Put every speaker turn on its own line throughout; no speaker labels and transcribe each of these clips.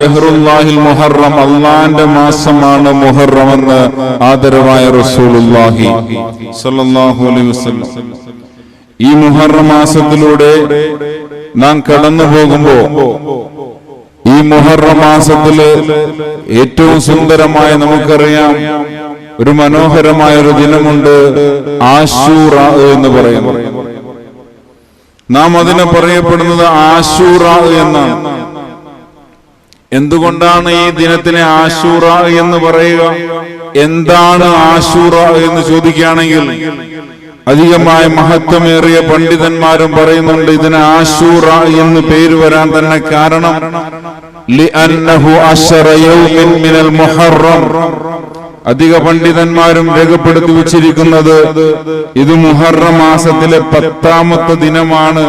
മുഹറം അള്ളാന്റെ മാസമാണ് മുഹറം എന്ന് ആദരവായ റസൂലുള്ളാഹി സ്വല്ലല്ലാഹു അലൈഹി വസല്ലം. ഈ മുഹറം മാസത്തിലൂടെ നാം കടന്നു പോകുമ്പോ ഈ മുഹറം മാസത്തിൽ ഏറ്റവും സുന്ദരമായ നമുക്കറിയാം ഒരു മനോഹരമായ ഒരു ദിനമുണ്ട് ആശൂറ എന്ന് പറയുന്നു നാം അതിനെ പറയപ്പെടുന്നത് ആശൂറ എന്നാണ്. എന്തുകൊണ്ടാണ് ഈ ദിനത്തിനെ ആശൂറ എന്ന് പറയുക? എന്താണ് ആശൂറ എന്ന് ചോദിക്കുകയാണെങ്കിൽ അധികമായ മഹത്വമേറിയ പണ്ഡിതന്മാരും പറയുന്നുണ്ട് ഇതിന് ആശൂറ എന്ന് പേര് വരാൻ തന്നെ കാരണം അധിക പണ്ഡിതന്മാരും രേഖപ്പെടുത്തി വച്ചിരിക്കുന്നത് ഇത് മുഹറ മാസത്തിലെ പത്താമത്തെ ദിനമാണ്.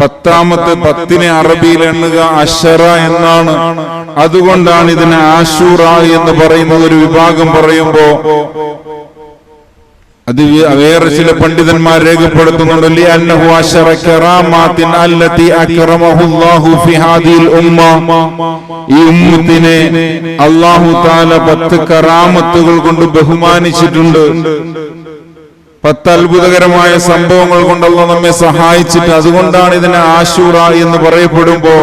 പത്താമത്തെ പത്തിനെ അറബിയിൽ എണ്ണുക അഷറ എന്നാണ്. അതുകൊണ്ടാണ് ഇതിനെ ആശൂറ എന്ന് പറയുന്നത്. ഒരു വിഭാഗം പറയുമ്പോ അത് വേറെ ചില പണ്ഡിതന്മാർ രേഖപ്പെടുത്തുന്നുണ്ട് ഉമ്മത്തിനെ കറാമത്തുകൾ കൊണ്ട് ബഹുമാനിച്ചിട്ടുണ്ട്. പത്ത് അത്ഭുതകരമായ സംഭവങ്ങൾ കൊണ്ടല്ല നമ്മെ സഹായിച്ചിട്ട് അതുകൊണ്ടാണ് ഇതിനെ ആശൂറ എന്ന് പറയപ്പെടുമ്പോ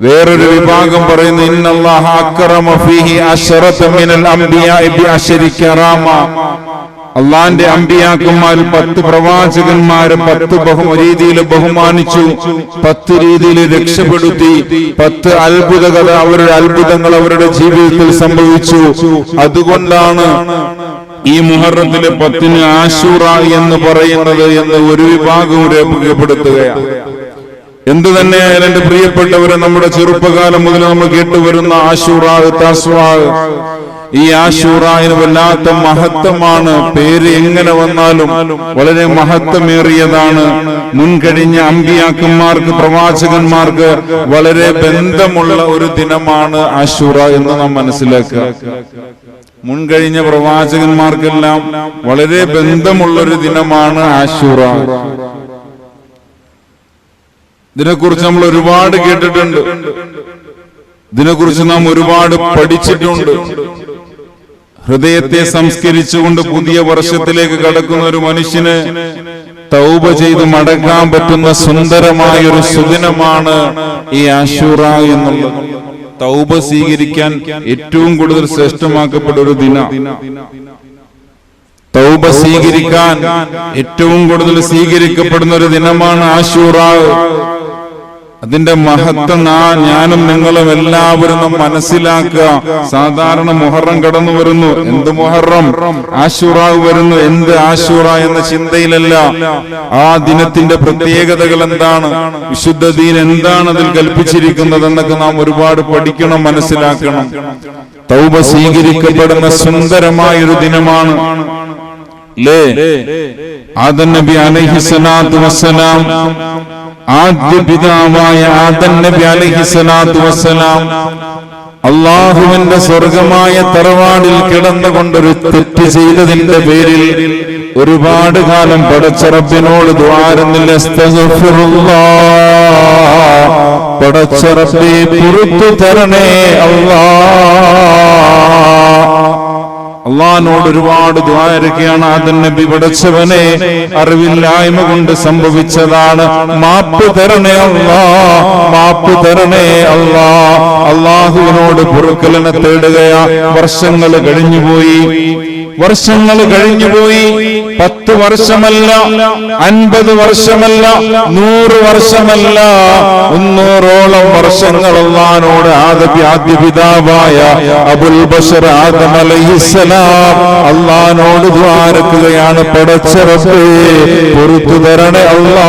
വേറൊരു വിഭാഗം പറയുന്നു അള്ളാന്റെ അമ്പിയാക്കന്മാരിൽ പത്ത് പ്രവാചകന്മാരെ പത്ത് രീതിയിൽ ബഹുമാനിച്ചു പത്ത് രീതിയിൽ രക്ഷപ്പെടുത്തി പത്ത് അത്ഭുതകൾ അവരുടെ അത്ഭുതങ്ങൾ അവരുടെ ജീവിതത്തിൽ സംഭവിച്ചു. അതുകൊണ്ടാണ് ഈ മുഹറത്തിലെ പത്തിന് ആശൂറ എന്ന് പറയുന്നത് എന്ന് ഒരു വിഭാഗം രേഖപ്പെടുത്തുകയാണ്. എന്തു തന്നെയായാലും എന്റെ പ്രിയപ്പെട്ടവരെ നമ്മുടെ ചെറുപ്പകാലം മുതൽ നമ്മൾ കേട്ടുവരുന്ന ആശൂറ താസ്വാ ഈ ആശൂറായിന് വല്ലാത്ത മഹത്വമാണ്. പേര് എങ്ങനെ വന്നാലും വളരെ മഹത്വമേറിയതാണ്. മുൻകഴിഞ്ഞ അമ്പിയാക്കന്മാർക്ക് പ്രവാചകന്മാർക്ക് വളരെ ബന്ധമുള്ള ഒരു ദിനമാണ് ആശൂറ എന്ന് നാം മനസ്സിലാക്കുക. മുൻകഴിഞ്ഞ പ്രവാചകന്മാർക്കെല്ലാം വളരെ ബന്ധമുള്ളൊരു ദിനമാണ് ആശൂറ. ഇതിനെക്കുറിച്ച് നമ്മൾ ഒരുപാട് കേട്ടിട്ടുണ്ട്. ഇതിനെക്കുറിച്ച് നാം ഒരുപാട് പഠിച്ചിട്ടുണ്ട്. ഹൃദയത്തെ സംസ്കരിച്ചുകൊണ്ട് പുതിയ വർഷത്തിലേക്ക് കടക്കുന്ന ഒരു മനുഷ്യന് തൗബ ചെയ്ത് മടങ്ങാൻ പറ്റുന്ന സുന്ദരമായ ഒരു സുദിനമാണ് ഈ ആശൂറ എന്നുള്ളത്. തൗബ സ്വീകരിക്കാൻ ഏറ്റവും കൂടുതൽ ശ്രേഷ്ഠമാക്കപ്പെട്ട ഒരു ദിന. തൗബ സ്വീകരിക്കാൻ ഏറ്റവും കൂടുതൽ സ്വീകരിക്കപ്പെടുന്ന ഒരു ദിനമാണ് ആശൂറ അതിന്റെ മഹത്വം ഞാനും നിങ്ങളും എല്ലാവരും മനസ്സിലാക്കുക. സാധാരണ മുഹറം കടന്നു വരുന്നു. എന്ത് മുഹറം? ആശുറ വരുന്നു. എന്ത് ആശുറ എന്ന ചിന്തയിലല്ല. ആ ദിനത്തിന്റെ പ്രത്യേകതകൾ എന്താണ്? വിശുദ്ധ ദീൻ എന്താണ് അതിൽ കൽപ്പിച്ചിരിക്കുന്നത് എന്നൊക്കെ നാം ഒരുപാട് പഠിക്കണം മനസ്സിലാക്കണം. തൗബ സ്വീകരിക്കപ്പെടുന്ന സുന്ദരമായ ഒരു ദിനമാണ് ആദം നബി അലൈഹി സ്വലാത്തു വസ്സലാം ആദ്യ പിതാവായ ആദൻ നബി അലൈഹി സ്വലാത്തു വസ്സലാം അള്ളാഹുവിന്റെ സ്വർഗമായ തറവാടിൽ കിടന്നുകൊണ്ടൊരു തെറ്റ് ചെയ്തതിന്റെ പേരിൽ ഒരുപാട് കാലം പടച്ചറപ്പിനോട് ദ്വാരുന്നില്ല അള്ളഹാനോട് ഒരുപാട് ദ്വാരക്കെയാണ് ആദൻ നബി പടച്ചവനെ അറിവില്ലായ്മ കൊണ്ട് സംഭവിച്ചതാണ്. മാപ്പ് തരണേ അള്ളാ. മാപ്പ് തരണേ അള്ളാ. അള്ളാഹുവിനോട് പൊറുക്കലിനെ തേടുകയാ. വർഷങ്ങൾ കഴിഞ്ഞുപോയി. വർഷങ്ങൾ കഴിഞ്ഞുപോയി പത്ത് വർഷമല്ല അൻപത് വർഷമല്ല നൂറ് വർഷമല്ല. മുന്നൂറോളം വർഷങ്ങൾ അള്ളഹാനോട് ആദ്യ ആദ്യ പിതാവായ അബുൽ ബഷർ ആദം അലൈഹിസ്സലാം അള്ളഹാനോട് ദ്വാരക്കുകയാണ് പടച്ചറപ്പേ പൊറത്തു തരണേ അള്ളാ.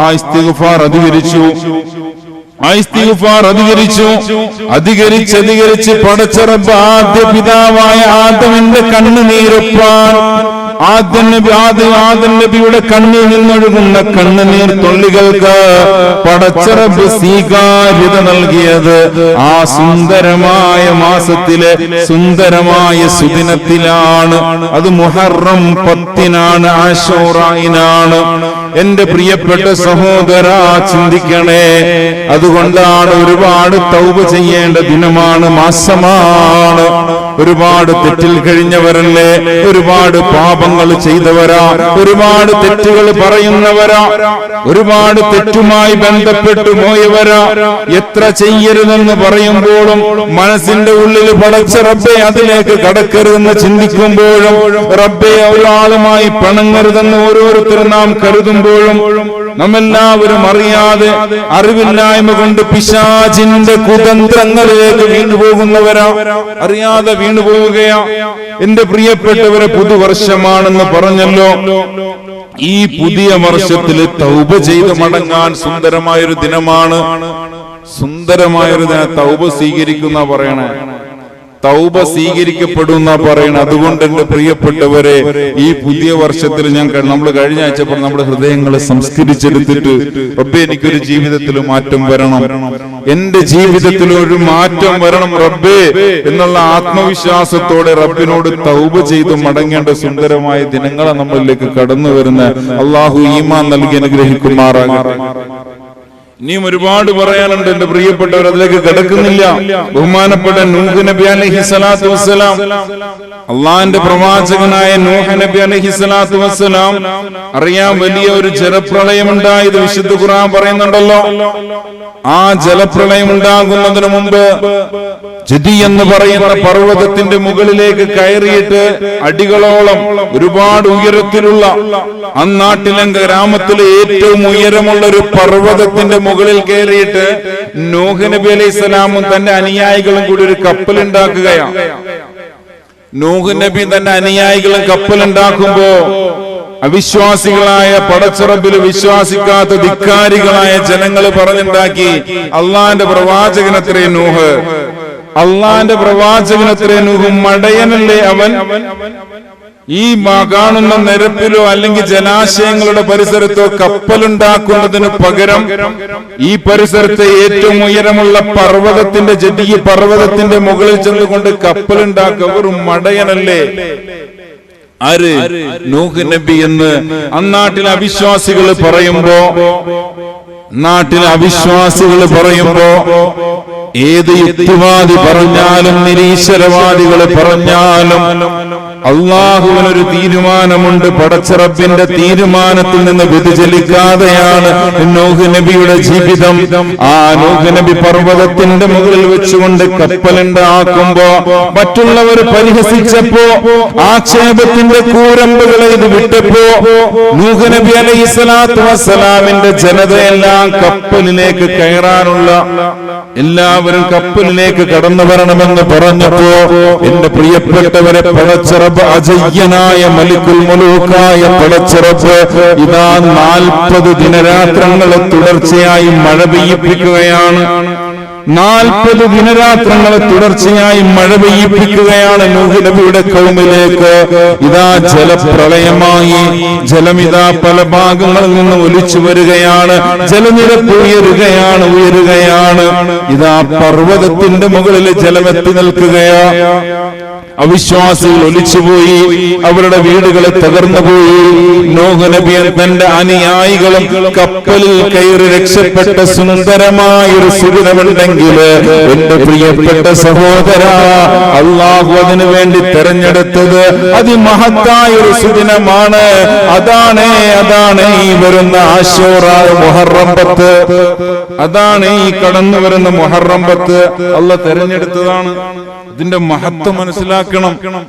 ആ ഇസ്തിഗ്ഫാർ അധികരിച്ചു. അധികരിച്ചു. അധികരിച്ച് അധികരിച്ച് പടച്ചറബ് ആദ്യ പിതാവായ ആദമിന്റെ കണ്ണുനീരൊപ്പാൻ ആദ്യ നബി ആദ്യ ആദം നബിയുടെ കണ്ണിൽ നിന്നൊഴുകുന്ന കണ്ണുനീർ തുള്ളികൾക്ക് പടച്ചറബ് സ്വീകാര്യത നൽകിയത്. ആ സുന്ദരമായ മാസത്തിലെ സുന്ദരമായ സുദിനത്തിലാണ്. അത് മുഹറം പത്തിനാണ് ആശോറായിനാണ് എന്റെ പ്രിയപ്പെട്ട സഹോദര ചിന്തിക്കണേ. അതുകൊണ്ടാണ് ഒരുപാട് തൗബ ചെയ്യേണ്ട ദിനമാണ് മാസമാണ്. ഒരുപാട് തെറ്റിൽ കഴിഞ്ഞവരല്ലേ? ഒരുപാട് പാപങ്ങൾ ചെയ്തവരാ. ഒരുപാട് തെറ്റുകൾ പറയുന്നവരാ. ഒരുപാട് തെറ്റുമായി ബന്ധപ്പെട്ടു പോയവരാ. എത്ര ചെയ്യരുതെന്ന് പറയുമ്പോഴും മനസ്സിന്റെ ഉള്ളിൽ പടച്ച റബ്ബെ അതിലേക്ക് കടക്കരുതെന്ന് ചിന്തിക്കുമ്പോഴും റബ്ബെ ഒരാളുമായി പണങ്ങരുതെന്ന് ഓരോരുത്തരും നാം കരുതുമ്പോഴും നമ്മെല്ലാവരും അറിയാതെ അറിവില്ലായ്മ കൊണ്ട് പിശാചിന്റെ കുതന്ത്രങ്ങളിലേക്ക് വീണുപോകുന്നവരാ. അറിയാതെ വീണുപോവുകയാ. എന്റെ പ്രിയപ്പെട്ടവരെ പുതുവർഷമാണെന്ന് പറഞ്ഞല്ലോ. ഈ പുതിയ വർഷത്തിൽ തൗബ ചെയ്ത് മടങ്ങാൻ സുന്ദരമായൊരു ദിനമാണ്. സുന്ദരമായൊരു ദിന തൗബ സ്വീകരിക്കുന്ന പറയണേ. തൗബ സ്വീകരിക്കപ്പെടുന്ന പറയണം അതുകൊണ്ട് എന്റെ പ്രിയപ്പെട്ടവരെ ഈ പുതിയ വർഷത്തിൽ ഞാൻ നമ്മൾ കഴിഞ്ഞ ആഴ്ച പറഞ്ഞു നമ്മുടെ ഹൃദയങ്ങളെ സംസ്കരിച്ചെടുത്തിട്ട് റബ്ബെ എനിക്കൊരു ജീവിതത്തിൽ മാറ്റം വരണം. എന്റെ ജീവിതത്തിൽ ഒരു മാറ്റം വരണം റബ്ബേ എന്നുള്ള ആത്മവിശ്വാസത്തോടെ റബ്ബിനോട് തൗബ ചെയ്ത് മടങ്ങേണ്ട സുന്ദരമായ ദിനങ്ങളെ നമ്മളിലേക്ക് കടന്നു വരുന്ന. അള്ളാഹു ഈമാൻ നൽകി അനുഗ്രഹിക്കുമാറാകട്ടെ. ഇനിയും ഒരുപാട് പറയാനുണ്ട് എന്റെ പ്രിയപ്പെട്ടവർ അതിലേക്ക് കിടക്കുന്നില്ല. ബഹുമാനപ്പെട്ട നൂഹ് നബി അലഹി സ്വലാത്തു വസ്സലാം. പ്രവാചകനായ നൂഹ് നബി അലഹി സ്വലാത്തു വസ്സലാം. അറിയാൻ വലിയ ഒരു ജലപ്രളയം ഉണ്ടായത് വിശുദ്ധ ഖുർആൻ പറയുന്നുണ്ടല്ലോ. ആ ജലപ്രളയം ഉണ്ടാകുന്നതിന് മുമ്പ് ജതി എന്ന് പറയുന്ന പർവതത്തിന്റെ മുകളിലേക്ക് കയറിയിട്ട് അടികളോളം ഒരുപാട് ഉയരത്തിലുള്ള അന്നാട്ടിലെ ഗ്രാമത്തിലെ ഏറ്റവും ഉയരമുള്ള ഒരു പർവതത്തിന്റെ മുകളിൽ കയറിയിട്ട് നോഹ് നബി അലൈഹി സ്വലാമും തന്റെ അനുയായികളും കൂടി ഒരു കപ്പൽ ഉണ്ടാക്കുകയാണ് നൂഹ് നബി തന്റെ അനുയായികളും കപ്പൽ ഉണ്ടാക്കുമ്പോ അവിശ്വാസികളായ പടച്ചുറപ്പിൽ വിശ്വാസിക്കാത്ത ധിക്കാരികളായ ജനങ്ങൾ പറഞ്ഞുണ്ടാക്കി അള്ളാന്റെ പ്രവാചകനത്രേ നൂഹ്. അള്ളാന്റെ പ്രവാചകനത്രേ നൂഹ് മടയനല്ലേ അവൻ? ഈ കാണുന്ന നിരപ്പിലോ അല്ലെങ്കിൽ ജലാശയങ്ങളുടെ പരിസരത്തോ കപ്പലുണ്ടാക്കുന്നതിന് പകരം ഈ പരിസരത്തെ ഏറ്റവും ഉയരമുള്ള പർവതത്തിന്റെ ജഡി പർവതത്തിന്റെ മുകളിൽ ചെന്നുകൊണ്ട് കപ്പലുണ്ടാക്കുക ഒരു മടയനല്ലേ? ആര്? നൂഹ് നബി എന്ന് അന്നാട്ടിലെ അവിശ്വാസികൾ പറയുമ്പോ നാട്ടിലെ അവിശ്വാസികൾ പറയുമ്പോ ഏത് യുക്തിവാദി പറഞ്ഞാലും നിരീശ്വരവാദികൾ പറഞ്ഞാലും അള്ളാഹുവിനൊരു തീരുമാനമുണ്ട്. പടച്ചറബിന്റെ തീരുമാനത്തിൽ നിന്ന് വ്യതിചലിക്കാതെയാണ് നൂഹ് നബിയുടെ ജീവിതം. ആ നൂഹ് നബി പർവതത്തിന്റെ മുകളിൽ വെച്ചുകൊണ്ട് കപ്പലുണ്ടാക്കുമ്പോ മറ്റുള്ളവർ പരിഹസിച്ചപ്പോ ആക്ഷേപത്തിന്റെ കൂരമ്പുകളെ ഇത് വിട്ടപ്പോ നൂഹ് നബി അലൈഹി സ്വലാത്തു വസ്സലാമിന്റെ ജനതയെല്ലാം കപ്പലിലേക്ക് കയറാനുള്ള എല്ലാവരും കപ്പലിലേക്ക് കടന്നു വരണമെന്ന് പറഞ്ഞപ്പോ എന്റെ പ്രിയപ്പെട്ടവരെ അജയ്യനായ മലിക്കുൽ മുലൂക്കായ പിളച്ചിറപ്പ് ഇതാ നാൽപ്പത് ദിനരാത്രങ്ങളെ തുടർച്ചയായി മഴ പെയ്യിപ്പിക്കുകയാണ്. നാൽപ്പത് ദിനരാത്രങ്ങളെ തുടർച്ചയായി മഴ പെയ്യിപ്പിക്കുകയാണ് നൂഹിലബിയുടെ കൗമിലേക്ക്. ഇതാ ജലപ്രളയമായി. ജലമിതാ പല ഭാഗങ്ങളിൽ നിന്ന് ഒലിച്ചു വരികയാണ്. ജലനിരപ്പ് ഉയരുകയാണ് ഉയരുകയാണ്. ഇതാ പർവതത്തിന്റെ മുകളിൽ ജലമെത്തി നിൽക്കുകയാ. അവിശ്വാസികൾ ഒലിച്ചുപോയി അവരുടെ വീടുകളെ തകർന്നുപോയി നോഹ നബിയൻ തന്റെ അനുയായികളും കപ്പലിൽ കയറി രക്ഷപ്പെട്ട സുന്ദരമായ ഒരു സുദിനമുണ്ടെങ്കിൽ എന്റെ പ്രിയപ്പെട്ട സഹോദര അള്ളാഹു അതിനു വേണ്ടി തെരഞ്ഞെടുത്തത് അതിമഹത്തായ ഒരു സുദിനമാണ്. അതാണ് അതാണ് ഈ വരുന്ന ആശോറായ മൊഹറമ്പത്ത് അതാണ് ഈ കടന്നു വരുന്ന മൊഹറമ്പത്ത് പത്ത്. അല്ല തെരഞ്ഞെടുത്തതാണ്. ഇതിന്റെ മഹത്വം മനസ്സിലാക്കണം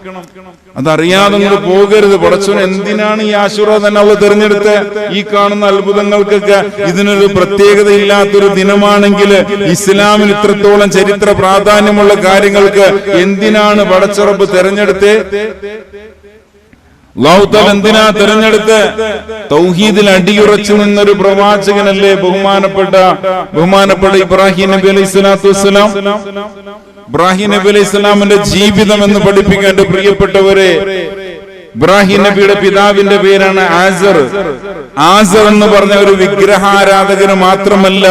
അതറിയാതെ പോകരുത്. പടച്ചോൻ എന്തിനാണ് ഈ ആശുറ തന്നെ അവൾ തെരഞ്ഞെടുത്ത്? ഈ കാണുന്ന അത്ഭുതങ്ങൾക്കൊക്കെ ഇതിനൊരു പ്രത്യേകത ഇല്ലാത്തൊരു ദിനമാണെങ്കിൽ ഇസ്ലാമിൽ ഇത്രത്തോളം ചരിത്ര പ്രാധാന്യമുള്ള കാര്യങ്ങൾക്ക് എന്തിനാണ് പടച്ചുറപ്പ് തെരഞ്ഞെടുത്ത്? എന്തിനാ തെരഞ്ഞെടുത്ത്? തൗഹീദിൽ അടിയുറച്ചു നിന്നൊരു പ്രവാചകനല്ലേ ബഹുമാനപ്പെട്ട ബഹുമാനപ്പെട്ട ഇബ്രാഹിം നബി അലൈഹി സ്വലാത്തു വസ്സലാം? ഇബ്രാഹിം നബി അലൈഹി സ്വലാമിന്റെ ജീവിതം എന്ന് പഠിപ്പിക്കാൻ പ്രിയപ്പെട്ടവരെ ഇബ്രാഹിം നബിയുടെ പിതാവിന്റെ പേരാണ് ആസർ. ആസർ. എന്ന് പറഞ്ഞ ഒരു വിഗ്രഹാരാധകന് മാത്രമല്ല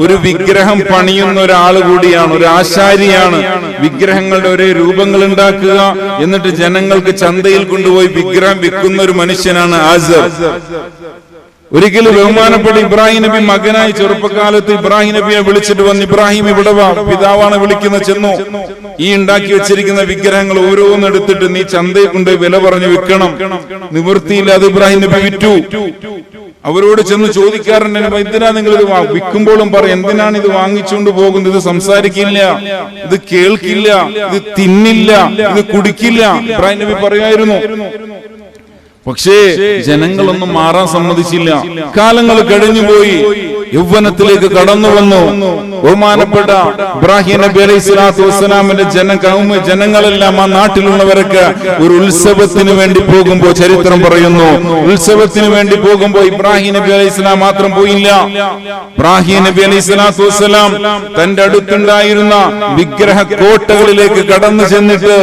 ഒരു വിഗ്രഹം പണിയുന്ന ഒരാൾ കൂടിയാണ് ഒരു ആശാരിയാണ്. വിഗ്രഹങ്ങളുടെ ഒരേ രൂപങ്ങൾ ഉണ്ടാക്കുക എന്നിട്ട് ജനങ്ങൾക്ക് ചന്തയിൽ കൊണ്ടുപോയി വിഗ്രഹം വിൽക്കുന്ന ഒരു മനുഷ്യനാണ് ആസർ. ഒരിക്കലും ബഹുമാനപ്പെട്ട ഇബ്രാഹിം നബി മകനായി ചെറുപ്പകാലത്ത് ഇബ്രാഹിം നബിയെ വിളിച്ചിട്ട് വന്ന് ഇബ്രാഹിം ഇവിടെ വാ പിതാവാണ് വിളിക്കുന്ന ചെന്നു. ഈ ഉണ്ടാക്കി വെച്ചിരിക്കുന്ന വിഗ്രഹങ്ങൾ ഓരോന്ന് എടുത്തിട്ട് നീ ചന്തയിൽ കൊണ്ട് വില പറഞ്ഞു വിൽക്കണം. നിവൃത്തിയില്ലാതെ ഇബ്രാഹിം നബി വിറ്റു. അവരോട് ചെന്ന് ചോദിക്കാറുണ്ട് "നബി, എന്തിനാ നിങ്ങൾ ഇത് വിൽക്കുമ്പോഴും പറയും എന്തിനാണ് ഇത് വാങ്ങിച്ചുകൊണ്ട് പോകുന്നത്? ഇത് സംസാരിക്കില്ല. ഇത് കേൾക്കില്ല. ഇത് തിന്നില്ല. ഇത് കുടിക്കില്ല. ഇബ്രാഹിം നബി പറയായിരുന്നു പക്ഷേ ജനങ്ങളൊന്നും മാറാൻ സമ്മതിച്ചില്ല. കാലങ്ങൾ കഴിഞ്ഞുപോയി. യൗവനത്തിലേക്ക് കടന്നു വന്നു. ബഹുമാനപ്പെട്ട ഇബ്രാഹിം നബി അലൈഹി സ്വലാത്തു വസ്സലാമിന്റെ ജന ജനങ്ങളെല്ലാം ആ നാട്ടിലുള്ളവരൊക്കെ ഒരു ഉത്സവത്തിന് വേണ്ടി പോകുമ്പോ ചരിത്രം പറയുന്നു. ഉത്സവത്തിന് വേണ്ടി പോകുമ്പോ ഇബ്രാഹിം നബി അലൈഹി സ്വലാം മാത്രം പോയില്ല. ഇബ്രാഹിം നബി അലൈഹി സ്വലാത്തു വസ്സലാം തന്റെ അടുത്തുണ്ടായിരുന്ന വിഗ്രഹ കോട്ടകളിലേക്ക് കടന്നു ചെന്നിട്ട്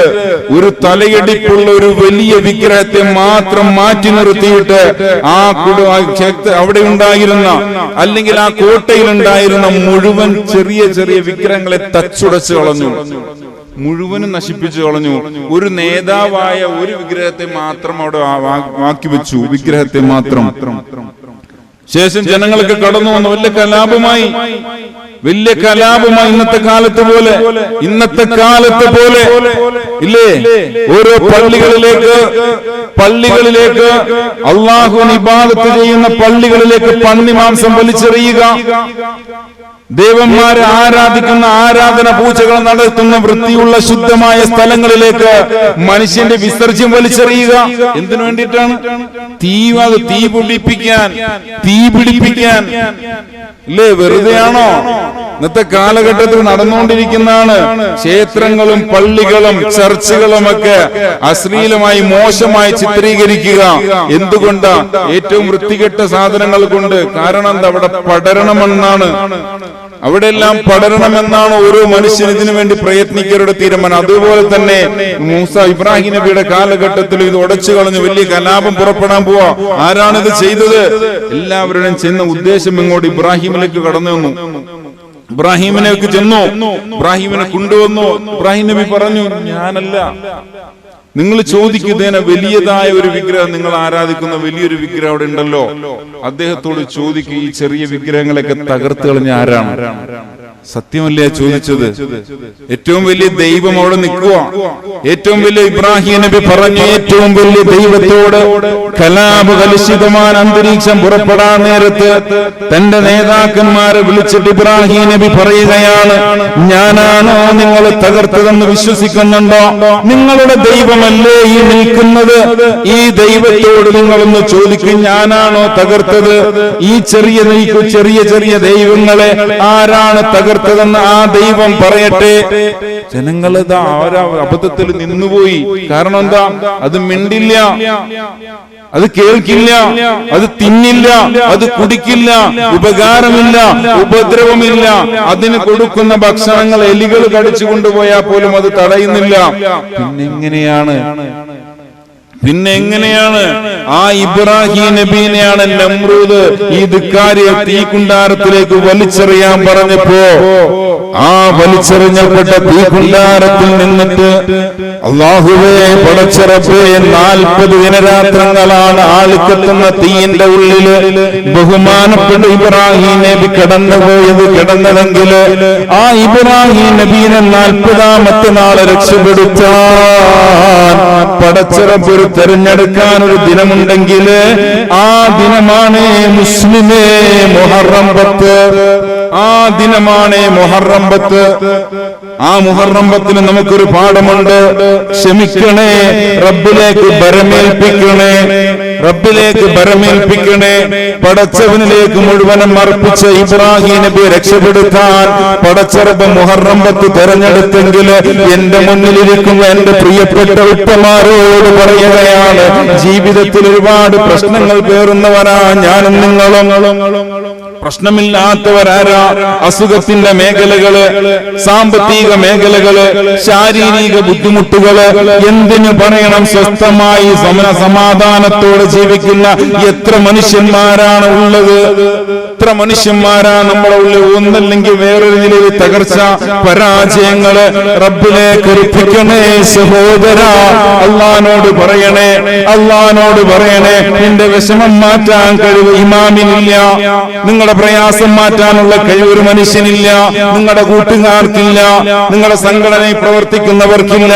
ഒരു തലയടിപ്പുള്ള ഒരു വലിയ വിഗ്രഹത്തെ മാത്രം മാറ്റി നിർത്തിയിട്ട് ആ അവിടെ ഉണ്ടായിരുന്ന അല്ലെങ്കിൽ ആ കോട്ടയിൽ ഉണ്ടായിരുന്ന മുഴുവൻ ചെറിയ ചെറിയ വിഗ്രഹങ്ങളെ തച്ചുടച്ച് കളഞ്ഞു. മുഴുവനും നശിപ്പിച്ചു കളഞ്ഞു. ഒരു നേതാവായ ഒരു വിഗ്രഹത്തെ മാത്രം അവിടെ ആ- ആ- വെച്ചു. വിഗ്രഹത്തെ മാത്രം. ശേഷം ജനങ്ങൾക്ക് കടന്നു വന്നു. വലിയ കലാപമായി. വലിയ കലാപമായി ഇന്നത്തെ കാലത്ത് പോലെ. ഇന്നത്തെ കാലത്ത് പോലെ. ഇല്ലേ? ഓരോ പള്ളികളിലേക്ക് പള്ളികളിലേക്ക് അള്ളാഹു ഇബാദത്ത് ചെയ്യുന്ന പള്ളികളിലേക്ക് പന്നി മാംസം വലിച്ചെറിയുക. ദേവന്മാരെ ആരാധിക്കുന്ന ആരാധന പൂജകൾ നടത്തുന്ന വൃത്തിയുള്ള ശുദ്ധമായ സ്ഥലങ്ങളിലേക്ക് മനുഷ്യന്റെ വിസർജ്യം വലിച്ചെറിയുക. എന്തിനു വേണ്ടിയിട്ടാണ്? തീ അത് തീ പിടിപ്പിക്കാൻ തീ പിടിപ്പിക്കാൻ. അല്ലേ? വെറുതെയാണോ? ഇന്നത്തെ കാലഘട്ടത്തിൽ നടന്നുകൊണ്ടിരിക്കുന്നതാണ് ക്ഷേത്രങ്ങളും പള്ളികളും ചർച്ചുകളും ഒക്കെ അശ്ലീലമായി മോശമായി ചിത്രീകരിക്കുക. എന്തുകൊണ്ടാ? ഏറ്റവും വൃത്തികെട്ട സാധനങ്ങൾ കൊണ്ട് കാരണം എന്താ? അവിടെ പടരണമെന്നാണ്. അവിടെ എല്ലാം പടരണമെന്നാണ് ഓരോ മനുഷ്യൻ ഇതിനു വേണ്ടി പ്രയത്നിക്കരുടെ തീരുമാനം. അതുപോലെ തന്നെ മൂസ ഇബ്രാഹിം നബിയുടെ കാലഘട്ടത്തിൽ ഇത് ഉടച്ചു കളഞ്ഞ്. വലിയ കലാപം പുറപ്പെടാൻ പോവാ. ആരാണിത് ചെയ്തത്? എല്ലാവരുടെയും ചെന്ന ഉദ്ദേശം ഇങ്ങോട്ട് ഇബ്രാഹിമിലേക്ക് കടന്നു വന്നു. ഇബ്രാഹിമിലേക്ക് ചെന്നു? ഇബ്രാഹിമിനെ കൊണ്ടുവന്നു? ഇബ്രാഹിം നബി പറഞ്ഞു ഞാനല്ല. നിങ്ങൾ ചോദിക്കുന്നതിന് വലിയതായ ഒരു വിഗ്രഹം നിങ്ങൾ ആരാധിക്കുന്ന വലിയൊരു വിഗ്രഹം അവിടെ ഉണ്ടല്ലോ. അദ്ദേഹത്തോട് ചോദിക്കുക ഈ ചെറിയ വിഗ്രഹങ്ങളൊക്കെ തകർത്ത് കളഞ്ഞ ആരാണ്? സത്യമല്ലേ ചോദിച്ചത്? ഏറ്റവും വലിയ ദൈവം അവിടെ നിൽക്കുക ഏറ്റവും വലിയ ഇബ്രാഹിം നബി പറഞ്ഞു ഏറ്റവും വലിയ ദൈവത്തോട് കലാപ കലുഷിതമായ അന്തരീക്ഷം പുറപ്പെടാൻ നേരത്ത് തന്റെ നേതാക്കന്മാരെ വിളിച്ചിട്ട് ഇബ്രാഹിം നബി പറയുകയാണ് ഞാനാണോ നിങ്ങൾ തകർത്തതെന്ന് വിശ്വസിക്കുന്നുണ്ടോ? നിങ്ങളുടെ ദൈവമല്ലേ ഈ നിൽക്കുന്നത്? ഈ ദൈവത്തോട് നിങ്ങളൊന്ന് ചോദിക്കും ഞാനാണോ തകർത്തത്? ഈ ചെറിയ നീക്കു ചെറിയ ചെറിയ ദൈവങ്ങളെ ആരാണ് തകർത്തതെന്ന് ആ ദൈവം പറയട്ടെ. ജനങ്ങൾ അബദ്ധത്തിൽ നിന്നുപോയി. കാരണം എന്താ? അത് മിണ്ടില്ല. അത് കേൾക്കില്ല. അത് തിന്നില്ല. അത് കുടിക്കില്ല. ഉപകാരമില്ല. ഉപദ്രവമില്ല. അതിന് കൊടുക്കുന്ന ഭക്ഷണങ്ങൾ എലികൾ കടിച്ചു കൊണ്ടുപോയാൽ പോലും അത് തടയുന്നില്ല. പിന്നെങ്ങനെയാണ് പിന്നെ എങ്ങനെയാണ്? ആ ഇബ്രാഹിം നബീനെയാണ് നമ്രൂദ് ഈ ധിക്കാരിയെ തീക്കുണ്ടാരത്തിലേക്ക് വലിച്ചെറിയാൻ പറഞ്ഞപ്പോ ആ വലിച്ചെറിഞ്ഞപ്പെട്ട തീകുണ്ടാരത്തിൽ നിന്നിട്ട് അള്ളാഹുവേ പടച്ചിറപ്പേ നാൽപ്പത് ദിനരാത്രങ്ങളാണ് ആളിക്കെത്തുന്ന തീയിന്റെ ഉള്ളിൽ ബഹുമാനപ്പെട്ട ഇബ്രാഹിം നബി കടന്നുപോയത് കിടന്നതെങ്കിൽ ആ ഇബ്രാഹിം നബീനെ നാൽപ്പതാമത്തെ നാളെ രക്ഷപ്പെടുത്താൻ പടച്ചിറപ്പ് ഒരു തെരഞ്ഞെടുക്കാൻ ഒരു ദിനമുണ്ടെങ്കിൽ ആ ദിനമാണ് മുസ്ലിമേ മുഹറം പത്ത്. ആ ദിനമാണ് മുഹറം പത്ത് ആ മുഹറമ്പത്തിന് നമുക്കൊരു പാഠമുണ്ട്. ക്ഷമിക്കണേ റബ്ബിലേക്ക് ബരമേൽപ്പിക്കണേ റബ്ബിലേക്ക് ബരമേൽപ്പിക്കണേ. പടച്ചവനിലേക്ക് മുഴുവനും അർപ്പിച്ച ഇബ്രാഹിം നബിയെ രക്ഷപ്പെടുത്താൻ പടച്ചറബ് മുഹറമ്പത്ത് തെരഞ്ഞെടുത്തെങ്കിൽ എന്റെ മുന്നിലിരിക്കുന്ന എന്റെ പ്രിയപ്പെട്ട ഉപ്പമാരോട് പറയുകയാണ് ജീവിതത്തിൽ ഒരുപാട് പ്രശ്നങ്ങൾ പേറുന്നവരാ ഞാനും നിങ്ങളും. പ്രശ്നമില്ലാത്തവരാരാ? അസുഖത്തിന്റെ മേഖലകൾ സാമ്പത്തിക മേഖലകൾ ശാരീരിക ബുദ്ധിമുട്ടുകൾ എന്തിനു പറയണം? സ്വസ്ഥമായി സമന സമാധാനത്തോടെ ജീവിക്കുന്ന എത്ര മനുഷ്യന്മാരാണ് ഉള്ളത്? എത്ര മനുഷ്യന്മാരാ നമ്മുടെ ഉള്ളിൽ ഒന്നല്ലെങ്കിൽ വേറൊരു നിലയിൽ തകർച്ച പരാജയങ്ങൾ റബ്ബിനെ കുറിപ്പിക്കണേ സഹോദര അള്ളഹാനോട് പറയണേ അള്ളഹാനോട് പറയണേ നിന്റെ വിഷമം മാറ്റാൻ കഴിവ് ഇമാമിനില്ല നിങ്ങളുടെ പ്രയാസം മാറ്റാനുള്ള കഴിവ് ഒരു മനുഷ്യനില്ല നിങ്ങളുടെ കൂട്ടുകാർക്കില്ല നിങ്ങളുടെ സംഘടനയിൽ പ്രവർത്തിക്കുന്നവർക്കില്ല